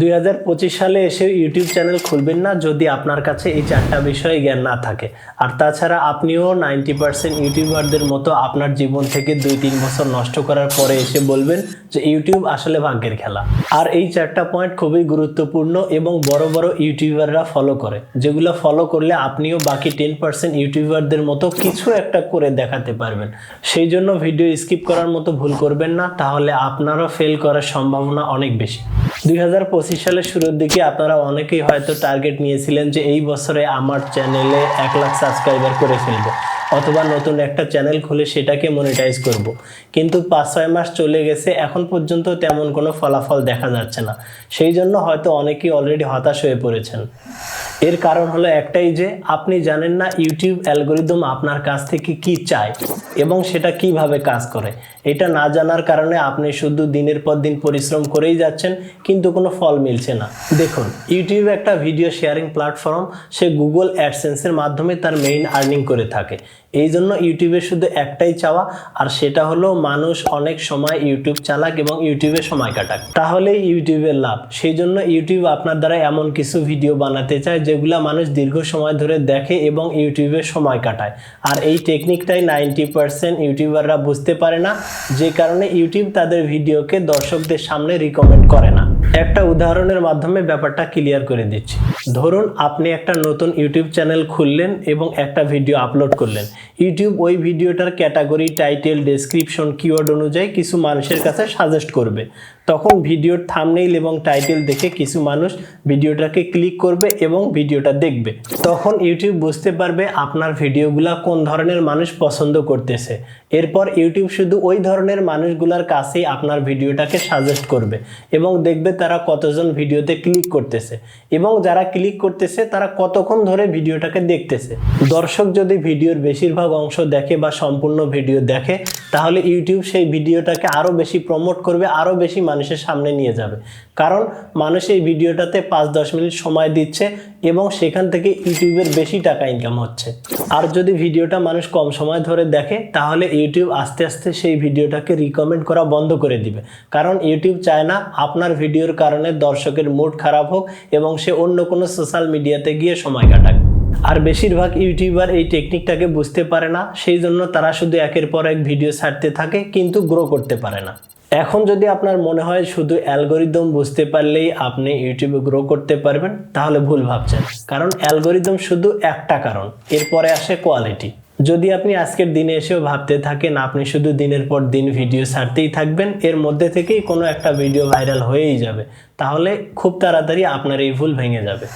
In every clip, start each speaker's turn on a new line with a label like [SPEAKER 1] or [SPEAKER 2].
[SPEAKER 1] দুই হাজার পঁচিশ সালে এসে ইউটিউব চ্যানেল খুলবেন না যদি আপনার কাছে এই চারটা বিষয়ে জ্ঞান না থাকে। আর তাছাড়া আপনিও নাইনটি পার্সেন্ট ইউটিউবারদের মতো আপনার জীবন থেকে দুই তিন বছর নষ্ট করার পরে এসে বলবেন যে ইউটিউব আসলে ভাগ্যের খেলা। আর এই চারটা পয়েন্ট খুবই গুরুত্বপূর্ণ এবং বড় বড় ইউটিউবাররা ফলো করে। যেগুলো ফলো করলে আপনিও বাকি টেন পার্সেন্ট ইউটিউবারদের মতো কিছু একটা করে দেখাতে পারবেন। সেই জন্য ভিডিও স্কিপ করার মতো ভুল করবেন না, তাহলে আপনারও ফেল করার সম্ভাবনা অনেক বেশি। দুই হাজার সালের শুরুর দিকে আপনারা অনেকেই হয়তো টার্গেট নিয়েছিলেন যে এই বছরে আমার চ্যানেলে এক লাখ সাবস্ক্রাইবার করে ফেলব। অথবা নতুন একটা চ্যানেল খুলে সেটাকে মনিটাইজ করব। কিন্তু পাঁচ, ছয় মাস চলে গেছে, এখন পর্যন্ত তেমন কোনো ফলাফল দেখা যাচ্ছে না। সেই জন্য হয়তো অনেকেই অলরেডি হতাশ হয়ে পড়েছেন। এর কারণ হলো একটাই যে, আপনি জানেন না ইউটিউব অ্যালগোরিদম আপনার কাছ থেকে কি চায় এবং সেটা কীভাবে কাজ করে। এটা না জানার কারণে আপনি শুধু দিনের পর দিন পরিশ্রম করেই যাচ্ছেন, কিন্তু কোনো ফল মিলছে না। দেখুন, ইউটিউব একটা ভিডিও শেয়ারিং প্ল্যাটফর্ম সে গুগল অ্যাডসেন্সের মাধ্যমে তার মেইন আর্নিং করে থাকে। এই জন্য ইউটিউবে শুধু একটাই চাওয়া, আর সেটা হলো মানুষ অনেক সময় ইউটিউব চালাক এবং ইউটিউবে সময় কাটাক। তাহলেই ইউটিউবের লাভ। সেই জন্য ইউটিউব আপনার দ্বারা এমন কিছু ভিডিও বানাতে চায়, যেগুলো মানুষ দীর্ঘ সময় ধরে দেখে এবং ইউটিউবে সময় কাটায়। আর এই টেকনিকটাই নাইনটি পার্সেন্ট ইউটিউবাররা বুঝতে পারে না, যে কারণে ইউটিউব তাদের ভিডিওকে দর্শকদের সামনে রিকমেন্ড করে না। একটা উদাহরণের মাধ্যমে ব্যাপারটা ক্লিয়ার করে দিচ্ছি। ধরুন আপনি একটা নতুন ইউটিউব চ্যানেল খুললেন এবং একটা ভিডিও আপলোড করলেন। ইউটিউব ওই ভিডিওটার ক্যাটাগরি, টাইটেল, ডেসক্রিপশন, কিওয়ার্ড অনুযায়ী কিছু মানুষের কাছে সাজেস্ট করবে। তখন ভিডিওর থামনেইল এবং টাইটেল দেখে কিছু মানুষ ভিডিওটাকে ক্লিক করবে এবং ভিডিওটা দেখবে। তখন ইউটিউব বুঝতে পারবে আপনার ভিডিওগুলা কোন ধরনের মানুষ পছন্দ করতেছে। এরপর ইউটিউব শুধু ওই ধরনের মানুষগুলার কাছেই আপনার ভিডিওটাকে সাজেস্ট করবে এবং দেখবে তারা কতজন ভিডিওতে ক্লিক করতেছে এবং যারা ক্লিক করতেছে, তারা কতক্ষণ ধরে ভিডিওটাকে দেখতেছে। দর্শক যদি ভিডিওর বেশিরভাগ অংশ দেখে বা সম্পূর্ণ ভিডিও দেখে, তাহলে ইউটিউব সেই ভিডিওটাকে আরও বেশি প্রমোট করবে আরও বেশি মানুষের সামনে নিয়ে যাবে। কারণ মানুষ এই ভিডিওটাতে পাঁচ দশ মিনিট সময় দিচ্ছে এবং সেখান থেকে ইউটিউবের বেশি টাকা ইনকাম হচ্ছে। আর যদি ভিডিওটা মানুষ কম সময় ধরে দেখে, তাহলে ইউটিউব আস্তে আস্তে সেই ভিডিওটাকে রিকমেন্ড করা বন্ধ করে দিবে। কারণ ইউটিউব চায় না আপনার ভিডিওর কারণে দর্শকের মুড খারাপ হোক এবং সে অন্য কোনো সোশ্যাল মিডিয়াতে গিয়ে সময় কাটাক। আর বেশিরভাগ ইউটিউবার এই টেকনিকটাকে বুঝতে পারে না, সেই জন্য তারা শুধু একের পর এক ভিডিও ছাড়তে থাকে, কিন্তু গ্রো করতে পারে না। এখন যদি আপনার মনে হয় শুধু অ্যালগোরিদম বুঝতে পারলেই আপনি ইউটিউবে গ্রো করতে পারবেন, তাহলে ভুল ভাবছেন। কারণ অ্যালগোরিদম শুধু একটা কারণ, এরপরে আসে কোয়ালিটি। যদি আপনি আজকের দিনে এসেও ভাবতে থাকেন, আপনি শুধু দিনের পর দিন ভিডিও ছাড়তেই থাকবেন, এর মধ্যে থেকেই কোনো একটা ভিডিও ভাইরাল হয়েই যাবে, তাহলে খুব তাড়াতাড়ি আপনার এই ভুল ভেঙে যাবে।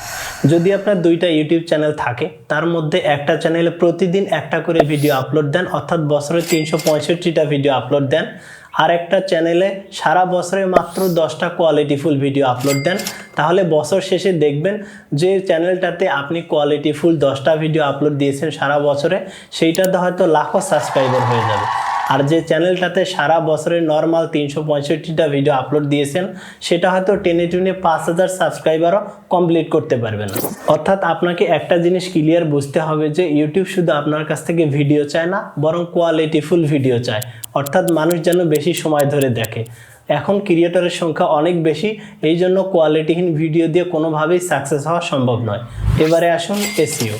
[SPEAKER 1] যদি আপনার দুইটা ইউটিউব চ্যানেল থাকে, তার মধ্যে একটা চ্যানেলে প্রতিদিন একটা করে ভিডিও আপলোড দেন, অর্থাৎ বছরে তিনশো পঁয়ষট্টিটা ভিডিও আপলোড দেন আর একটা চ্যানেলে সারা বছরে মাত্র দশটা কোয়ালিটিফুল ভিডিও আপলোড দেন। তাহলে বছর শেষে দেখবেন যে চ্যানেলটাতে আপনি কোয়ালিটিফুল দশটা ভিডিও আপলোড দিয়েছেন সারা বছরে, সেইটাতে হয়তো লাখো সাবস্ক্রাইবার হয়ে যাবে। আর যে চ্যানেলটাতে সারা বছরে নর্মাল তিনশো পঁয়ষট্টিটা ভিডিও আপলোড দিয়েছেন, সেটা হয়তো টেনে টুনে পাঁচ হাজার সাবস্ক্রাইবারও কমপ্লিট করতে পারবে না। অর্থাৎ আপনাকে একটা জিনিস ক্লিয়ার বুঝতে হবে যে ইউটিউব শুধু আপনার কাছ থেকে ভিডিও চায় না, বরং কোয়ালিটিফুল ভিডিও চায়। অর্থাৎ মানুষ যেন বেশি সময় ধরে দেখে। এখন ক্রিয়েটরের সংখ্যা অনেক বেশি এই জন্য কোয়ালিটিহীন ভিডিও দিয়ে কোনোভাবেই সাকসেস হওয়া সম্ভব নয়। এবারে আসুন এসিও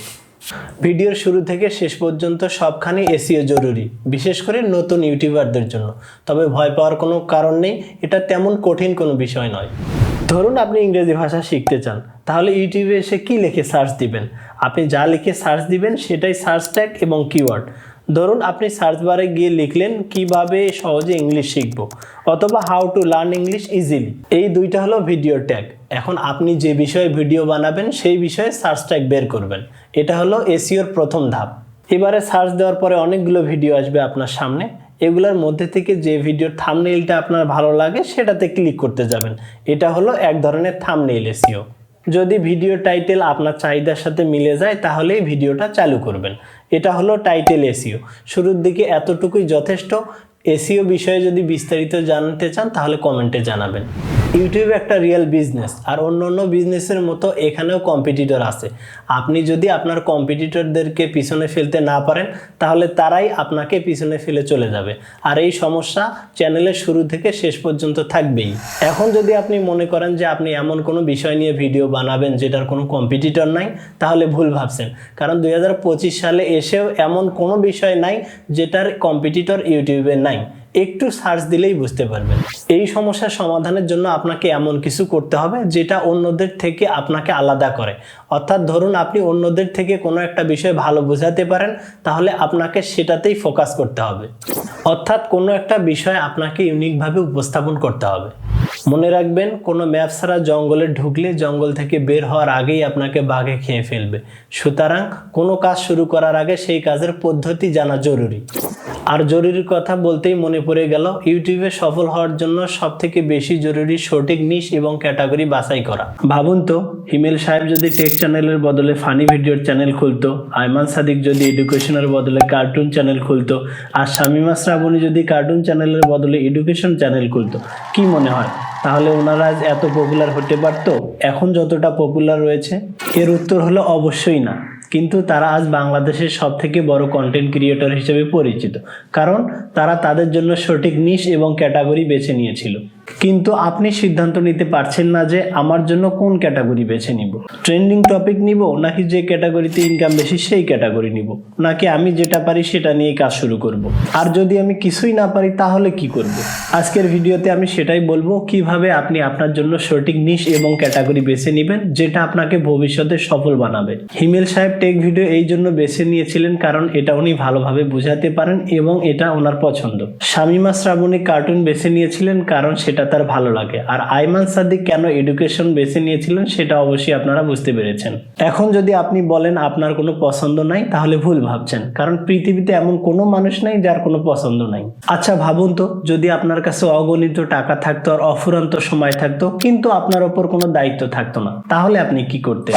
[SPEAKER 1] ভিডিওর শুরু থেকে শেষ পর্যন্ত সবখানে এসিও জরুরি, বিশেষ করে নতুন ইউটিউবারদের জন্য। তবে ভয় পাওয়ার কোনো কারণ নেই, এটা তেমন কঠিন কোনো বিষয় নয়। ধরুন আপনি ইংরেজি ভাষা শিখতে চান, তাহলে ইউটিউবে এসে কি লিখে সার্চ দিবেন? আপনি যা লিখে সার্চ দিবেন সেটাই সার্চ ট্যাগ এবং কিওয়ার্ড। ধরুন আপনি সার্চ বারে গিয়ে লিখলেন, কীভাবে সহজে ইংলিশ শিখব? অথবা how to learn English easily? এই দুইটা হলো ভিডিও ট্যাগ। এখন আপনি যে বিষয়ে ভিডিও বানাবেন, সেই বিষয়ে সার্চ ট্যাগ বের করবেন। এটা হলো এসিওর প্রথম ধাপ। এবারে সার্চ দেওয়ার পরে অনেকগুলো ভিডিও আসবে আপনার সামনে। এগুলোর মধ্যে থেকে যে ভিডিওর থামনেইলটা আপনার ভালো লাগে, সেটাতে ক্লিক করতে যাবেন। এটা হলো এক ধরনের থামনেইল এসিও যদি ভিডিও টাইটেল আপনার চাহিদার সাথে মিলে যায় তাহলেই ভিডিওটা চালু করবেন। এটা হলো টাইটেল এসিও শুরুর দিকে এতটুকুই যথেষ্ট। এসিও বিষয়ে যদি বিস্তারিত জানতে চান, তাহলে কমেন্টে জানাবেন। ইউটিউব একটা রিয়েল বিজনেস আর অন্য অন্য বিজনেসের মতো এখানেও কম্পিটিটর আছে। আপনি যদি আপনার কম্পিটিটরদেরকে পিছনে ফেলতে না পারেন, তাহলে তারাই আপনাকে পিছনে ফেলে চলে যাবে। আর এই সমস্যা চ্যানেলের শুরু থেকে শেষ পর্যন্ত থাকবেই। এখন যদি আপনি মনে করেন যে আপনি এমন কোনো বিষয় নিয়ে ভিডিও বানাবেন যেটার কোনো কম্পিটিটর নাই, তাহলে ভুল ভাবছেন। কারণ দুই হাজার পঁচিশ সালে এসেও এমন কোনো বিষয় নাই যেটার কম্পিটিটর ইউটিউবে নাই। একটু সার্চ দিলেই বুঝতে পারবেন। এই সমস্যার সমাধানের জন্য আপনাকে এমন কিছু করতে হবে, যেটা অন্যদের থেকে আপনাকে আলাদা করে। অর্থাৎ ধরুন আপনি অন্যদের থেকে কোনো একটা বিষয় ভালো বোঝাতে পারেন, তাহলে আপনাকে সেটাতেই ফোকাস করতে হবে। অর্থাৎ কোনো একটা বিষয় আপনাকে ইউনিকভাবে উপস্থাপন করতে হবে। মনে রাখবেন, কোনো ম্যাপ ছাড়া জঙ্গলে ঢুকলে জঙ্গল থেকে বের হওয়ার আগেই আপনাকে বাঘে খেয়ে ফেলবে। সুতরাং কোনো কাজ শুরু করার আগে সেই কাজের পদ্ধতি জানা জরুরি। আর জরুরির কথা বলতেই মনে পড়ে গেল, ইউটিউবে সফল হওয়ার জন্য সব থেকে বেশি জরুরি সঠিক নিশ এবং ক্যাটাগরি বাছাই করা। ভাবুন তো, হিমেল সাহেব যদি টেক চ্যানেলের বদলে ফানি ভিডিওর চ্যানেল খুলতো আয়মান সাদিক যদি এডুকেশনের বদলে কার্টুন চ্যানেল খুলতো, আর শামিমা শ্রাবণী যদি কার্টুন চ্যানেলের বদলে এডুকেশন চ্যানেল খুলতো, কি মনে হয়? তাহলে ওনারা আজ এত পপুলার হতে পারতো? এখন যতটা পপুলার রয়েছে? এর উত্তর হলো অবশ্যই না। কিন্তু তারা আজ বাংলাদেশের সব থেকে বড় কন্টেন্ট ক্রিয়েটর হিসেবে পরিচিত। কারণ তারা তাদের জন্য সঠিক নিশ এবং ক্যাটাগরি বেছে নিয়েছিল। কিন্তু আপনি সিদ্ধান্ত নিতে পারছেন না যে আমার জন্য কোন ক্যাটাগরি বেছে নিব। ট্রেন্ডিং টপিক নিব নাকি যে ক্যাটাগরিতে ইনকাম বেশি সেই ক্যাটাগরি নিব, নাকি আমি যেটা পারি সেটা নিয়ে কাজ শুরু করব। আর যদি আমি কিছুই না পারি তাহলে কি করব? আজকের ভিডিওতে আমি সেটাই বলব, কীভাবে আপনি আপনার জন্য সঠিক নিশ এবং ক্যাটাগরি বেছে নেবেন, যেটা আপনাকে ভবিষ্যতে সফল বানাবে। হিমেল সাহেব টেক ভিডিও এই জন্য বেছে নিয়েছিলেন কারণ এটা উনি ভালোভাবে বোঝাতে পারেন এবং এটা ওনার পছন্দ। শামিমা শ্রাবণী কার্টুন বেছে নিয়েছিলেন কারণ সেটা তার ভালো লাগে। আর আইমান সাদিক কেন এডুকেশন বেছে নিয়েছিলেন সেটা অবশ্যই আপনারা বুঝতে পেরেছেন। এখন যদি আপনি বলেন আপনার কোনো পছন্দ নাই, তাহলে ভুল ভাবছেন। কারণ পৃথিবীতে এমন কোনো মানুষ নাই যার কোনো পছন্দ নাই। আচ্ছা ভাবুন তো, যদি আপনার কাছে অগণিত টাকা থাকতো আর অফুরন্ত সময় থাকতো, কিন্তু আপনার ওপর কোনো দায়িত্ব থাকতো না, তাহলে আপনি কি করতেন?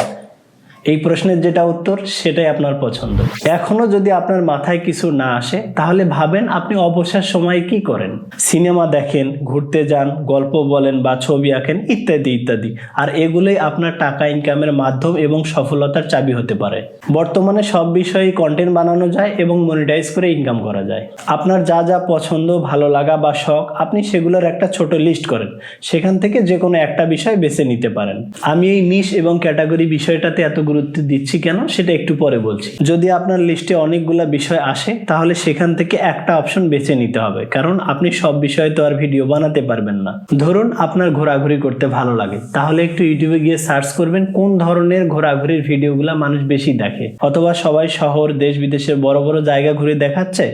[SPEAKER 1] এই প্রশ্নের যেটা উত্তর, সেটাই আপনার পছন্দ। এখনও যদি আপনার মাথায় কিছু না আসে, তাহলে ভাবেন আপনি অবসর সময়ে কি করেন? সিনেমা দেখেন, ঘুরতে যান, গল্প বলেন বা ছবি আঁকেন, ইত্যাদি ইত্যাদি। আর এগুলোই আপনার টাকা ইনকামের মাধ্যম এবং সফলতার চাবি হতে পারে। বর্তমানে সব বিষয়ে কন্টেন্ট বানানো যায় এবং মনিটাইজ করে ইনকাম করা যায়। আপনার যা যা পছন্দ, ভালো লাগা বা শখ, আপনি সেগুলোর একটা ছোট লিস্ট করেন। সেখান থেকে যে কোনো একটা বিষয় বেছে নিতে পারেন। আমি এই নিশ এবং ক্যাটাগরি বিষয়টাতে এত গুরুত্ব দিচ্ছি কেন সেটা একটু পরে বলছি। যদি আপনার লিস্টে অনেকগুলো বিষয় আসে, তাহলে সেখান থেকে একটা অপশন বেছে নিতে হবে, কারণ আপনি সব বিষয়ে তো আর ভিডিও বানাতে পারবেন না। ধরুন আপনার ঘোরাঘুরি করতে ভালো লাগে, তাহলে একটু ইউটিউবে গিয়ে সার্চ করবেন কোন ধরনের ঘোরাঘুরির ভিডিওগুলো মানুষ বেশি দেখে। অথবা সবাই শহর, দেশ বিদেশের বড় বড় জায়গা ঘুরে দেখাচ্ছে,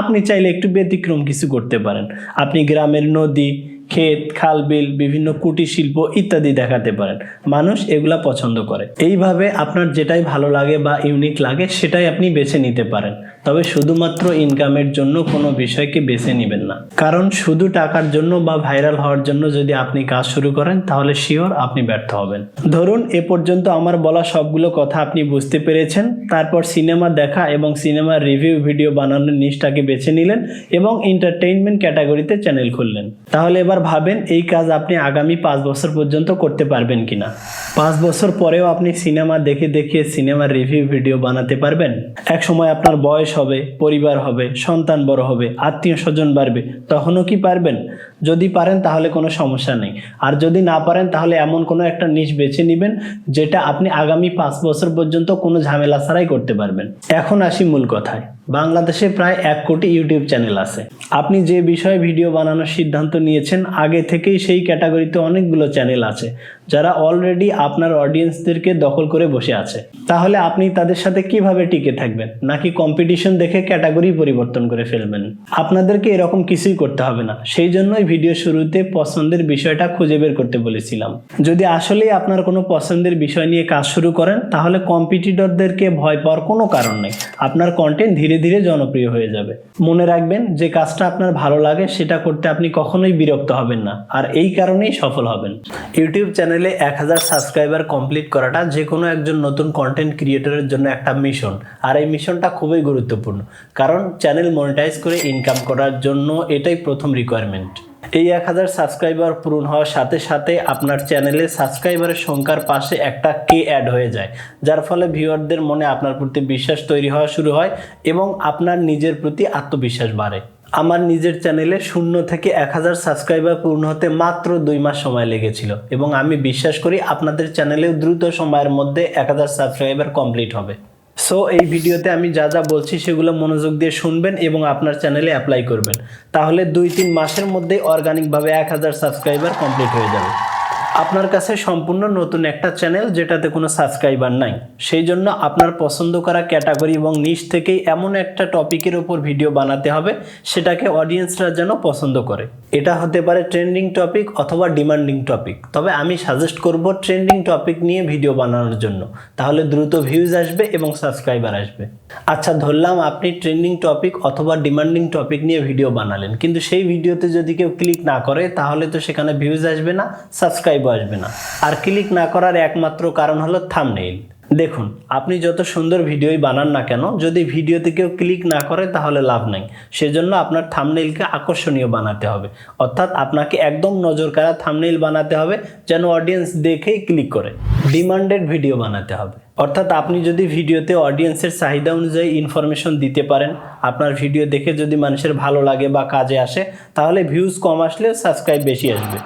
[SPEAKER 1] আপনি চাইলে একটু ব্যতিক্রম কিছু করতে পারেন। আপনি গ্রামের নদী ক্ষেত, খাল, বিল, বিভিন্ন কুটির শিল্প ইত্যাদি দেখাতে পারেন। মানুষ এগুলা পছন্দ করে। এইভাবে আপনার যেটাই ভালো লাগে বা ইউনিক লাগে, সেটাই আপনি বেছে নিতে পারেন। তবে শুধুমাত্র ইনকামের জন্য কোনো বিষয়কে বেছে নেবেন না। কারণ শুধু টাকার জন্য বা ভাইরাল হওয়ার জন্য যদি আপনি কাজ শুরু করেন, তাহলে শিওর আপনি ব্যর্থ হবেন। ধরুন, এ পর্যন্ত আমার বলা সবগুলো কথা আপনি বুঝতে পেরেছেন। তারপর সিনেমা দেখা এবং সিনেমার রিভিউ ভিডিও বানানোর নিচটাকে বেছে নিলেন এবং এন্টারটেইনমেন্ট ক্যাটাগরিতে চ্যানেল খুললেন। তাহলে এবার ভাবেন, এই কাজ আপনি আগামী পাঁচ বছর পর্যন্ত করতে পারবেন কিনা? পাঁচ বছর পরেও আপনি সিনেমা দেখে দেখে সিনেমার রিভিউ ভিডিও বানাতে পারবেন? এক সময় আপনার বয়স হবে পরিবার হবে সন্তান বড় হবে আত্মীয় স্বজন বাড়বে তখনও কি পারবেন? যদি পারেন তাহলে কোনো সমস্যা নেই। আর যদি না পারেন তাহলে এমন কোনো একটা নিশ বেছে নেবেন, যেটা আপনি আগামী পাঁচ বছর পর্যন্ত কোনো ঝামেলা ছাড়াই করতে পারবেন। এখন আসি মূল কথায়। বাংলাদেশে প্রায় এক কোটি ইউটিউব চ্যানেল আছে। আপনি যে বিষয়ে ভিডিও বানানোর সিদ্ধান্ত নিয়েছেন, আগে থেকেই সেই ক্যাটাগরিতে অনেকগুলো চ্যানেল আছে, যারা অলরেডি আপনার অডিয়েন্সদেরকে দখল করে বসে আছে। তাহলে আপনি তাদের সাথে কীভাবে টিকে থাকবেন? নাকি কম্পিটিশন দেখে ক্যাটাগরি পরিবর্তন করে ফেলবেন? আপনাদেরকে এরকম কিছুই করতে হবে না। সেই জন্যই ভিডিও শুরুতে পছন্দের বিষয়টা খুঁজে বের করতে বলেছিলাম। যদি আসলেই আপনার কোনো পছন্দের বিষয় নিয়ে কাজ শুরু করেন, তাহলে কম্পিটিটরদেরকে ভয় পাওয়ার কোনো কারণ নেই। আপনার কন্টেন্ট ধীরে ধীরে জনপ্রিয় হয়ে যাবে। মনে রাখবেন, যে কাজটা আপনার ভালো লাগে, সেটা করতে আপনি কখনোই বিরক্ত হবেন না, আর এই কারণেই সফল হবেন। ইউটিউব চ্যানেলে এক হাজার সাবস্ক্রাইবার কমপ্লিট করাটা যে কোনো একজন নতুন কন্টেন্ট ক্রিয়েটরের জন্য একটা মিশন আর এই মিশনটা খুবই গুরুত্বপূর্ণ, কারণ চ্যানেল মনিটাইজ করে ইনকাম করার জন্য এটাই প্রথম রিকোয়ারমেন্ট এই এক হাজার সাবস্ক্রাইবার পূরণ হওয়ার সাথে সাথে আপনার চ্যানেলে সাবস্ক্রাইবারের সংখ্যার পাশে একটা কে অ্যাড হয়ে যায়। যার ফলে ভিউয়ারদের মনে আপনার প্রতি বিশ্বাস তৈরি হওয়া শুরু হয় এবং আপনার নিজের প্রতি আত্মবিশ্বাস বাড়ে। আমার নিজের চ্যানেলে শূন্য থেকে এক হাজার সাবস্ক্রাইবার পূর্ণ হতে মাত্র দুই মাস সময় লেগেছিল এবং আমি বিশ্বাস করি আপনাদের চ্যানেলেও দ্রুত সময়ের মধ্যে এক হাজার সাবস্ক্রাইবার কমপ্লিট হবে। সো এই ভিডিওতে আমি যা যা বলছি সেগুলো মনোযোগ দিয়ে শুনবেন এবং আপনার চ্যানেলে অ্যাপ্লাই করবেন। তাহলে দুই তিন মাসের মধ্যেই অর্গানিকভাবে এক হাজার সাবস্ক্রাইবার কমপ্লিট হয়ে যাবে। আপনার কাছে সম্পূর্ণ নতুন একটা চ্যানেল যেটাতে কোনো সাবস্ক্রাইবার নাই। সেই জন্য আপনার পছন্দ করা ক্যাটাগরি এবং নিচ থেকেই এমন একটা টপিকের ওপর ভিডিও বানাতে হবে, সেটাকে অডিয়েন্সরা যেন পছন্দ করে। এটা হতে পারে ট্রেন্ডিং টপিক অথবা ডিমান্ডিং টপিক তবে আমি সাজেস্ট করব ট্রেন্ডিং টপিক নিয়ে ভিডিও বানানোর জন্য। তাহলে দ্রুত ভিউজ আসবে এবং সাবস্ক্রাইবার আসবে। আচ্ছা ধরলাম আপনি ট্রেন্ডিং টপিক অথবা ডিমান্ডিং টপিক নিয়ে ভিডিও বানালেন। কিন্তু সেই ভিডিওতে যদি কেউ ক্লিক না করে, তাহলে তো সেখানে ভিউজ আসবে না সাবস্ক্রাইবও আসবে না। আর ক্লিক না করার একমাত্র কারণ হলো থামনেইল দেখুন, আপনি যত সুন্দর ভিডিওই বানান না কেন, যদি ভিডিওতে কেউ ক্লিক না করে তাহলে লাভ নাই। সেজন্য আপনার থামনেইলকে আকর্ষণীয় বানাতে হবে। অর্থাৎ আপনাকে একদম নজর কাড়া থামনেইল বানাতে হবে, যেন অডিয়েন্স দেখেই ক্লিক করে। ডিমান্ডেড ভিডিও বানাতে হবে। অর্থাৎ আপনি যদি ভিডিওতে অডিয়েন্সের চাহিদা অনুযায়ী ইনফরমেশন দিতে পারেন, আপনার ভিডিও দেখে যদি মানুষের ভালো লাগে বা কাজে আসে, তাহলে ভিউজ কম আসলে সাবস্ক্রাইব বেশি আসবে।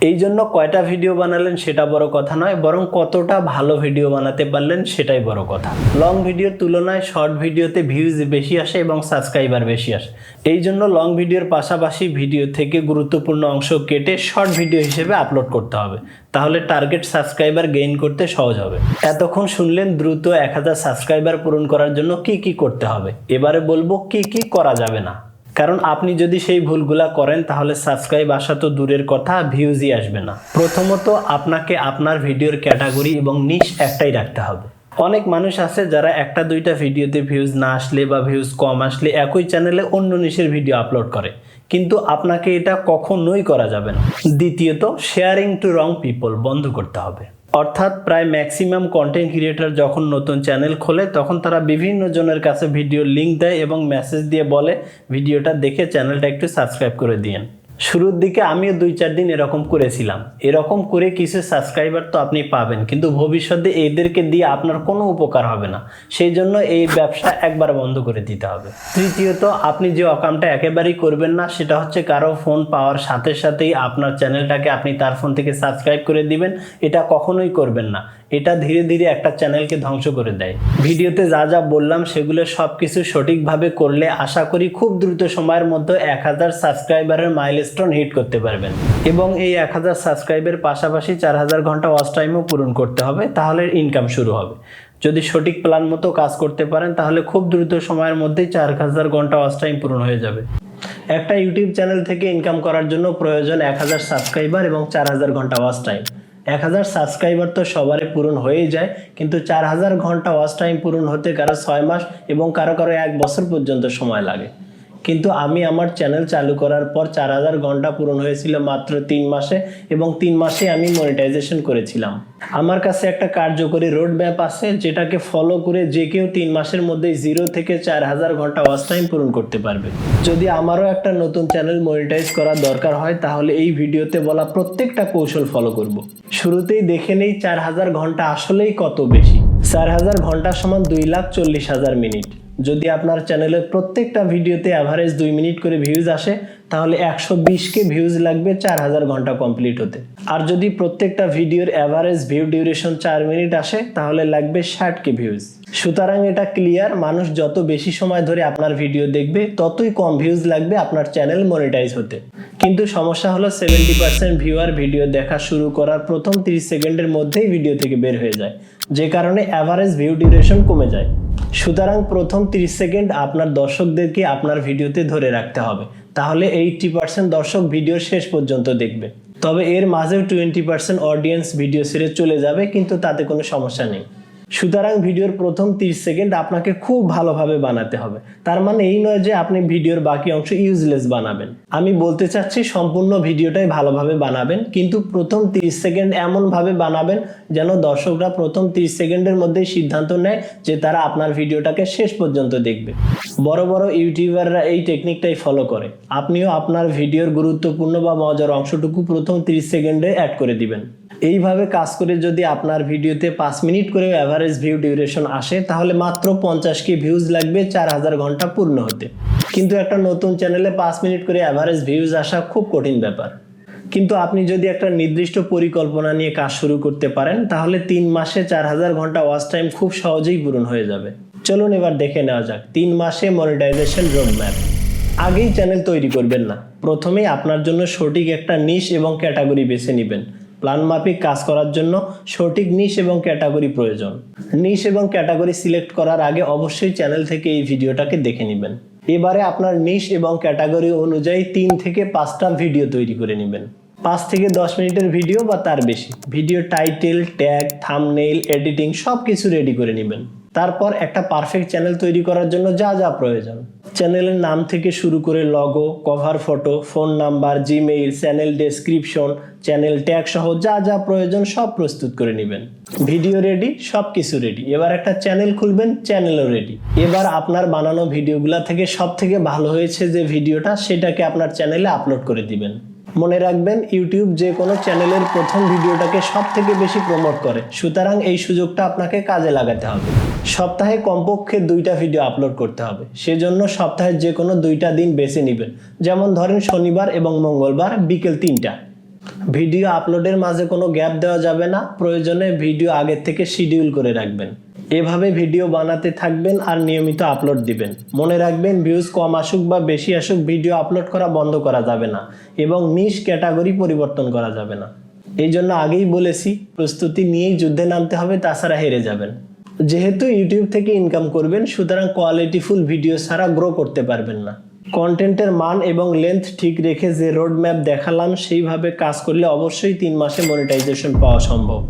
[SPEAKER 1] এই জন্য কয়টা ভিডিও বানালেন সেটা বড় কথা নয়, বরং কতটা ভালো ভিডিও বানাতে পারলেন সেটাই বড় কথা। লং ভিডিওর তুলনায় শর্ট ভিডিওতে ভিউজ বেশি আসে এবং সাবস্ক্রাইবার বেশি আসে। এই জন্য লং ভিডিওর পাশাপাশি ভিডিও থেকে গুরুত্বপূর্ণ অংশ কেটে শর্ট ভিডিও হিসেবে আপলোড করতে হবে। তাহলে টার্গেট সাবস্ক্রাইবার গেইন করতে সহজ হবে। এতক্ষণ শুনলেন দ্রুত এক হাজার সাবস্ক্রাইবার পূরণ করার জন্য কি কি করতে হবে। এবারে বলব কি কি করা যাবে না। কারণ আপনি যদি সেই ভুলগুলা করেন, তাহলে সাবস্ক্রাইব আসা তো দূরের কথা ভিউজই আসবে না। প্রথমত আপনাকে আপনার ভিডিওর ক্যাটাগরি এবং নিশ একটাই রাখতে হবে। অনেক মানুষ আছে যারা একটা দুইটা ভিডিওতে ভিউজ না আসলে বা ভিউজ কম আসলে একই চ্যানেলে অন্য নিশের ভিডিও আপলোড করে। কিন্তু আপনাকে এটা কখনোই করা যাবে না। দ্বিতীয়ত শেয়ারিং টু রং পিপল বন্ধ করতে হবে। অর্থাৎ প্রায় ম্যাক্সিমাম কন্টেন্ট ক্রিয়েটর যখন নতুন চ্যানেল খোলে, তখন তারা বিভিন্ন জনের কাছে ভিডিও লিঙ্ক দেয় এবং মেসেজ দিয়ে বলে, ভিডিওটা দেখে চ্যানেলটা একটু সাবস্ক্রাইব করে দিয়েন। শুরুর দিকে আমিও দুই চার দিন এরকম করেছিলাম। এরকম করে কিছু সাবস্ক্রাইবার তো আপনি পাবেন, কিন্তু ভবিষ্যতে এদেরকে দিয়ে আপনার কোনো উপকার হবে না। সেই জন্য এই ব্যবসা একবার বন্ধ করে দিতে হবে। তৃতীয়ত, আপনি যে অকামটা একেবারেই করবেন না, সেটা হচ্ছে কারও ফোন পাওয়ার সাথে সাথেই আপনার চ্যানেলটাকে আপনি তার ফোন থেকে সাবস্ক্রাইব করে দিবেন। এটা কখনোই করবেন না। এটা ধীরে ধীরে একটা চ্যানেলকে ধ্বংস করে দেয়। ভিডিওতে যা যা বললাম সেগুলো সব কিছু সঠিকভাবে করলে আশা করি খুব দ্রুত সময়ের মধ্যে এক হাজার সাবস্ক্রাইবারের মাইলস্টোন হিট করতে পারবেন। এবং এই এক হাজার সাবস্ক্রাইবের পাশাপাশি চার হাজার ঘণ্টা ওয়াচ টাইমও পূরণ করতে হবে, তাহলে ইনকাম শুরু হবে। যদি সঠিক প্ল্যান মতো কাজ করতে পারেন, তাহলে খুব দ্রুত সময়ের মধ্যেই চার হাজার ঘণ্টা ওয়াচ টাইম পূরণ হয়ে যাবে। একটা ইউটিউব চ্যানেল থেকে ইনকাম করার জন্য প্রয়োজন এক হাজার সাবস্ক্রাইবার এবং চার হাজার ঘণ্টা ওয়াচ টাইম এক হাজার সাবস্ক্রাইবার তো সবারই পূরণ হয়েই যায়, কিন্তু চার হাজার ঘণ্টা ওয়াচ টাইম পূরণ হতে কারও ছয় মাস এবং কারও কারও এক বছর পর্যন্ত সময় লাগে। কিন্তু আমি আমার চ্যানেল চালু করার পর চার হাজার ঘণ্টা পূরণ হয়েছিল মাত্র তিন মাসে এবং তিন মাসে আমি মনিটাইজেশন করেছিলাম। আমার কাছে একটা কার্যকরী রোড ম্যাপ আছে যেটাকে ফলো করে যে কেউ তিন মাসের মধ্যে জিরো থেকে চার হাজার ঘণ্টা ওয়াচ টাইম পূরণ করতে পারবে। যদি আমারও একটা নতুন চ্যানেল মনিটাইজ করা দরকার হয়, তাহলে এই ভিডিওতে বলা প্রত্যেকটা কৌশল ফলো করব। শুরুতেই দেখে নেই চার হাজার ঘণ্টা আসলেই কত বেশি। চার হাজার ঘণ্টা সমান দুই লাখ চল্লিশ হাজার মিনিট। যদি আপনার চ্যানেলের প্রত্যেকটা ভিডিওতে অ্যাভারেজ দুই মিনিট করে ভিউজ আসে, তাহলে একশো বিশকে ভিউজ লাগবে চার হাজার ঘণ্টা কমপ্লিট হতে। আর যদি প্রত্যেকটা ভিডিওর অ্যাভারেজ ভিউ ডিউরেশন চার মিনিট আসে, তাহলে লাগবে ষাটকে ভিউজ সুতরাং এটা ক্লিয়ার মানুষ যত বেশি সময় ধরে আপনার ভিডিও দেখবে, ততই কম ভিউজ লাগবে আপনার চ্যানেল মনিটাইজ হতে। কিন্তু সমস্যা হলো সেভেন্টি পার্সেন্ট ভিউয়ার ভিডিও দেখা শুরু করার প্রথম তিরিশ সেকেন্ডের মধ্যেই ভিডিও থেকে বের হয়ে যায়, যে কারণে অ্যাভারেজ ভিউ ডিউরেশন কমে যায়। সুতরাং প্রথম 30 সেকেন্ড আপনার দর্শকদেরকে আপনার ভিডিওতে ধরে রাখতে হবে। তাহলে এইটটি পার্সেন্ট দর্শক ভিডিও শেষ পর্যন্ত দেখবে। তবে এর মাঝেও টোয়েন্টি পার্সেন্ট অডিয়েন্স ভিডিও ছেড়ে চলে যাবে, কিন্তু তাতে কোনো সমস্যা নেই। সুতরাং ভিডিওর প্রথম 30 সেকেন্ড আপনাকে খুব ভালোভাবে বানাতে হবে। তার মানে এই নয় যে আপনি ভিডিওর বাকি অংশ ইউজলেস বানাবেন। আমি বলতে চাচ্ছি সম্পূর্ণ ভিডিওটাই ভালোভাবে বানাবেন, কিন্তু প্রথম 30 সেকেন্ড এমনভাবে বানাবেন যেন দর্শকরা প্রথম 30 সেকেন্ডের মধ্যেই সিদ্ধান্ত নেয় যে তারা আপনার ভিডিওটাকে শেষ পর্যন্ত দেখবে। বড় বড় ইউটিউবাররা এই টেকনিকটাই ফলো করে। আপনিও আপনার ভিডিওর গুরুত্বপূর্ণ বা মজার অংশটুকু প্রথম 30 সেকেন্ডে অ্যাড করে দিবেন। এইভাবে কাজ করে যদি আপনার ভিডিওতে পাঁচ মিনিট করে অ্যাভারেজ ভিউ ডিউরেশন আসে, তাহলে মাত্র পঞ্চাশ কে ভিউজ লাগবে চার হাজার ঘণ্টা পূর্ণ হতে। কিন্তু একটা নতুন চ্যানেলে পাঁচ মিনিট করে অ্যাভারেজ ভিউজ আসা খুব কঠিন ব্যাপার। কিন্তু আপনি যদি একটা নির্দিষ্ট পরিকল্পনা নিয়ে কাজ শুরু করতে পারেন, তাহলে তিন মাসে চার হাজার ঘণ্টা ওয়াচ টাইম খুব সহজেই পূরণ হয়ে যাবে। চলুন এবার দেখে নেওয়া যাক, তিন মাসে মনিটাইজেশন রোড ম্যাপ আগেই চ্যানেল তৈরি করবেন না। প্রথমেই আপনার জন্য সঠিক একটা নিশ এবং ক্যাটাগরি বেছে নেবেন। প্ল্যান মাফিক কাজ করার জন্য সঠিক নিশ এবং ক্যাটাগরি প্রয়োজন। নিশ এবং ক্যাটাগরি সিলেক্ট করার আগে অবশ্যই চ্যানেল থেকে এই ভিডিওটাকে দেখে নেবেন। এবারে আপনার নিশ এবং ক্যাটাগরি অনুযায়ী তিন থেকে পাঁচটা ভিডিও তৈরি করে নেবেন। পাঁচ থেকে দশ মিনিটের ভিডিও বা তার বেশি। Video title tag thumbnail editing সব কিছু রেডি করে নেবেন। তারপর একটা পারফেক্ট চ্যানেল তৈরি করার জন্য যা যা প্রয়োজন। চ্যানেলের নাম থেকে শুরু করে logo cover photo phone number Gmail channel description channel tag সহ যা যা প্রয়োজন সব প্রস্তুত করে নেবেন। ভিডিও রেডি সব কিছু রেডি এবার একটা চ্যানেল খুলবেন চ্যানেলও রেডি এবার আপনার বানানো ভিডিওগুলা থেকে সব থেকে ভালো হয়েছে যে ভিডিওটা সেটাকে আপনার চ্যানেলে আপলোড করে দিবেন। মনে রাখবেন ইউটিউব যে কোনো চ্যানেলের প্রথম ভিডিওটাকে সব থেকে বেশি প্রমোট করে। সুতরাং এই সুযোগটা আপনাকে কাজে লাগাতে হবে। সপ্তাহে কমপক্ষে দুইটা ভিডিও আপলোড করতে হবে। সেজন্য সপ্তাহে যে কোনো দুইটা দিন বেছে নেবেন। যেমন ধরেন শনিবার এবং মঙ্গলবার বিকেল তিনটা। ভিডিও আপলোডের মাঝে কোনো গ্যাপ দেওয়া যাবে না। প্রয়োজনে ভিডিও আগের থেকে শিডিউল করে রাখবেন। এভাবে ভিডিও বানাতে থাকবেন আর নিয়মিত আপলোড দিবেন। মনে রাখবেন ভিউজ কম আসুক বা বেশি আসুক ভিডিও আপলোড করা বন্ধ করা যাবে না এবং নিশ ক্যাটাগরি পরিবর্তন করা যাবে না। এই জন্য আগেই বলেছি, প্রস্তুতি নিয়েই যুদ্ধে নামতে হবে, তাছাড়া হেরে যাবেন। যেহেতু ইউটিউব থেকে ইনকাম করবেন, সুতরাং কোয়ালিটিফুল ভিডিও ছাড়া গ্রো করতে পারবেন না। কন্টেন্টের মান এবং লেন্থ ঠিক রেখে যে রোড ম্যাপ দেখালাম, সেইভাবে কাজ করলে অবশ্যই তিন মাসে মনিটাইজেশন পাওয়া সম্ভব।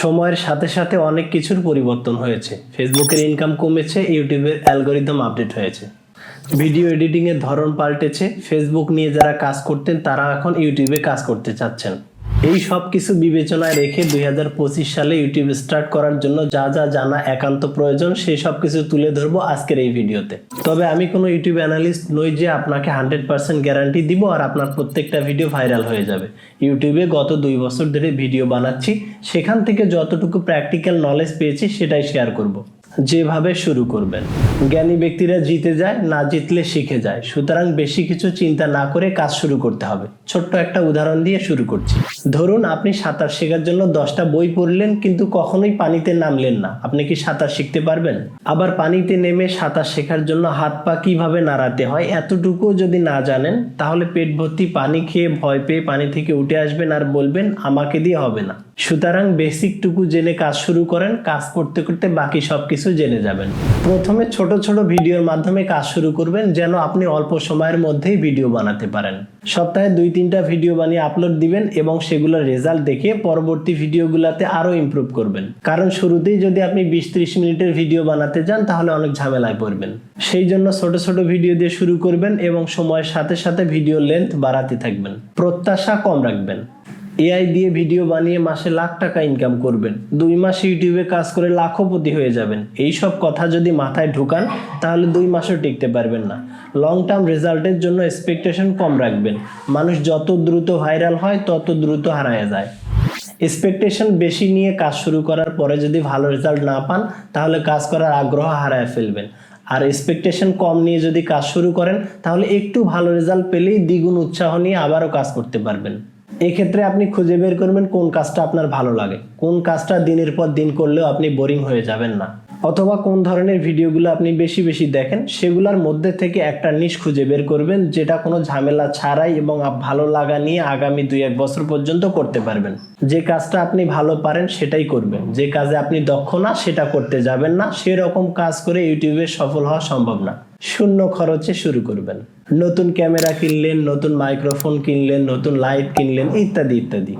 [SPEAKER 1] সময়ের সাথে সাথে অনেক কিছুর পরিবর্তন হয়েছে। ফেসবুকের ইনকাম কমেছে ইউটিউবের অ্যালগোরিদম আপডেট হয়েছে। ভিডিও এডিটিংয়ের ধরন পাল্টেছে। ফেসবুক নিয়ে যারা কাজ করতেন, তারা এখন ইউটিউবে কাজ করতে চাচ্ছেন। এই সব কিছু বিবেচনায় রেখে দুই হাজার পঁচিশ সালে ইউটিউব স্টার্ট করার জন্য যা যা জানা একান্ত প্রয়োজন, সেই সব কিছু তুলে ধরবো আজকের এই ভিডিওতে তবে আমি কোনো ইউটিউব অ্যানালিস্ট নই যে আপনাকে হান্ড্রেড পার্সেন্ট গ্যারান্টি দিব আর আপনার প্রত্যেকটা ভিডিও ভাইরাল হয়ে যাবে ইউটিউবে গত দুই বছর ধরে ভিডিও বানাচ্ছি, সেখান থেকে যতটুকু প্র্যাকটিক্যাল নলেজ পেয়েছি সেটাই শেয়ার করব। যেভাবে শুরু করবেন। জ্ঞানী ব্যক্তিরা জিতে যায়, না জিতলে শিখে যায়। সুতরাং বেশি কিছু চিন্তা না করে কাজ শুরু করতে হবে। ছোট্ট একটা উদাহরণ দিয়ে শুরু করছি। ধরুন আপনি সাঁতার শেখার জন্য দশটা বই পড়লেন, কিন্তু কখনোই পানিতে নামলেন না। আপনি কি সাঁতার শিখতে পারবেন? আবার পানিতে নেমে সাঁতার শেখার জন্য হাত পা কীভাবে নাড়াতে হয় এতটুকু যদি না জানেন, তাহলে পেট ভর্তি পানি খেয়ে ভয় পেয়ে পানি থেকে উঠে আসবেন আর বলবেন, আমাকে দিয়ে হবে না। সুতরাং বেসিকটুকু জেনে কাজ শুরু করেন। কাজ করতে করতে বাকি সব কিছু জেনে যাবেন। প্রথমে ছোট ছোট ভিডিওর মাধ্যমে কাজ শুরু করবেন, যেন আপনি অল্প সময়ের মধ্যেই ভিডিও বানাতে পারেন। সপ্তাহে দুই, তিনটা ভিডিও বানিয়ে আপলোড দিবেন এবং সেগুলোর রেজাল্ট দেখে পরবর্তী ভিডিওগুলোতে আরও ইমপ্রুভ করবেন। কারণ শুরুতেই যদি আপনি বিশ, ত্রিশ মিনিটের ভিডিও বানাতে যান, তাহলে অনেক ঝামেলায় পড়বেন। সেই জন্য ছোট ছোট ভিডিও দিয়ে শুরু করবেন এবং সময়ের সাথে সাথে ভিডিও লেন্থ বাড়াতে থাকবেন। প্রত্যাশা কম রাখবেন। এআই দিয়ে ভিডিও বানিয়ে মাসে লাখ টাকা ইনকাম করবেন। দুই মাস ইউটিউবে কাজ করে লাখপতি হয়ে যাবেন। এই সব কথা যদি মাথায় ঢুকান, তাহলে দুই মাসও টিকতে পারবেন না। লং টার্ম রেজাল্টের জন্য এক্সপেকটেশন কম রাখবেন। মানুষ যত দ্রুত ভাইরাল হয়, তত দ্রুত হারায় যায়। এক্সপেকটেশন বেশি নিয়ে কাজ শুরু করার পরে যদি ভালো রেজাল্ট না পান, তাহলে কাজ করার আগ্রহ হারায় ফেলবেন। আর এক্সপেকটেশন কম নিয়ে যদি কাজ শুরু করেন, তাহলে একটু ভালো রেজাল্ট পেলেই দ্বিগুণ উৎসাহ নিয়ে আবারও কাজ করতে পারবেন। এক্ষেত্রে আপনি খুঁজে বের করবেন কোন কাজটা আপনার ভালো লাগে। কোন কাজটা দিনের পর দিন করলেও আপনি বোরিং হয়ে যাবেন না। অথবা কোন ধরনের ভিডিওগুলো আপনি বেশি বেশি দেখেন, সেগুলোর মধ্যে থেকে একটা নিশ খুঁজে বের করবেন, যেটা কোনো ঝামেলা ছাড়াই এবং ভালো লাগা নিয়ে আগামী দুই এক বছর পর্যন্ত করতে পারবেন। যে কাজটা আপনি ভালো পারেন সেটাই করবেন। যে কাজে আপনি দক্ষ না, সেটা করতে যাবেন না। সেরকম কাজ করে ইউটিউবে সফল হওয়া সম্ভব না। শূন্য খরচে শুরু করবেন। নতুন ক্যামেরা কিনলেন, নতুন মাইক্রোফোন কিনলেন, নতুন লাইট কিনলেন, ইত্যাদি ইত্যাদি।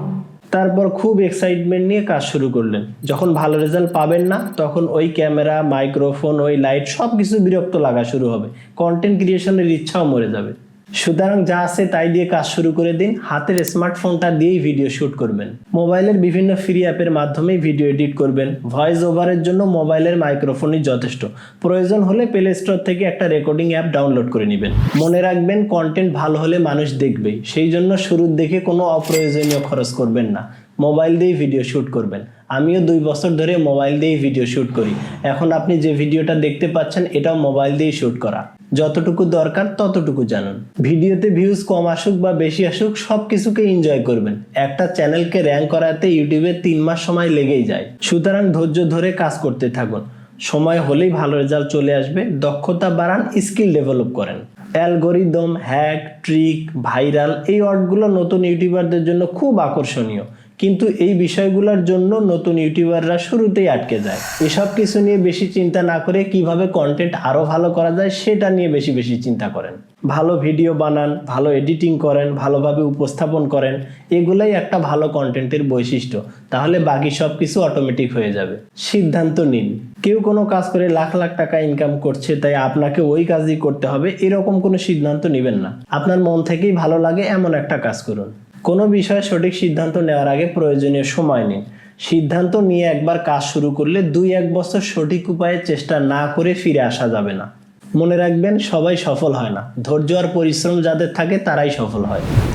[SPEAKER 1] তারপর খুব এক্সাইটমেন্ট নিয়ে কাজ শুরু করলেন। যখন ভালো রেজাল্ট পাবেন না, তখন ওই ক্যামেরা মাইক্রোফোন ওই লাইট সব কিছু বিরক্ত লাগা শুরু হবে। কন্টেন্ট ক্রিয়েশনের ইচ্ছাও মরে যাবে। সুতরাং যা আছে তাই দিয়ে কাজ শুরু করে দিন। হাতের স্মার্টফোনটা দিয়েই ভিডিও শুট করবেন। মোবাইলের বিভিন্ন ফ্রি অ্যাপের মাধ্যমেই ভিডিও এডিট করবেন। ভয়েস ওভারের জন্য মোবাইলের মাইক্রোফোনই যথেষ্ট। প্রয়োজন হলে প্লে স্টোর থেকে একটা রেকর্ডিং অ্যাপ ডাউনলোড করে নেবেন। মনে রাখবেন কন্টেন্ট ভালো হলে মানুষ দেখবে। সেই জন্য শুরুর দিকে কোনো অপ্রয়োজনীয় খরচ করবেন না। মোবাইল দিয়েই ভিডিও শ্যুট করবেন। আমিও দুই বছর ধরে মোবাইল দিয়েই ভিডিও শ্যুট করি। এখন আপনি যে ভিডিওটা দেখতে পাচ্ছেন, এটাও মোবাইল দিয়েই শ্যুট করা। যতটুকু দরকার ততটুকু জানুন। ভিডিওতে ভিউজ কম আসুক বা বেশি আসুক সব কিছুকে এনজয় করবেন। একটা চ্যানেলকে র্যাঙ্ক করাতে ইউটিউবে তিন মাস সময় লেগেই যায়। সুতরাং ধৈর্য ধরে কাজ করতে থাকুন। সময় হলেই ভালো রেজাল্ট চলে আসবে। দক্ষতা বাড়ান স্কিল ডেভেলপ করেন। অ্যালগোরিদম হ্যাক ট্রিক ভাইরাল এই ওয়ার্ডগুলো নতুন ইউটিউবারদের জন্য খুব আকর্ষণীয়। কিন্তু এই বিষয়গুলোর জন্য নতুন ইউটিউবাররা শুরুতেই আটকে যায়। এসব কিছু নিয়ে বেশি চিন্তা না করে কীভাবে কন্টেন্ট আরও ভালো করা যায় সেটা নিয়ে বেশি বেশি চিন্তা করেন। ভালো ভিডিও বানান, ভালো এডিটিং করেন, ভালোভাবে উপস্থাপন করেন, এগুলাই একটা ভালো কন্টেন্টের বৈশিষ্ট্য। তাহলে বাকি সব কিছু অটোমেটিক হয়ে যাবে। সিদ্ধান্ত নিন। কেউ কোনো কাজ করে লাখ লাখ টাকা ইনকাম করছে, তাই আপনাকে ওই কাজই করতে হবে, এরকম কোনো সিদ্ধান্ত নেবেন না। আপনার মন থেকেই ভালো লাগে এমন একটা কাজ করুন। কোনো বিষয়ে সঠিক সিদ্ধান্ত নেওয়ার আগে প্রয়োজনীয় সময় নিন। সিদ্ধান্ত নিয়ে একবার কাজ শুরু করলে দুই এক বছর সঠিক উপায়ে চেষ্টা না করে ফিরে আসা যাবে না। মনে রাখবেন, সবাই সফল হয় না। ধৈর্য আর পরিশ্রম যাদের থাকে তারাই সফল হয়।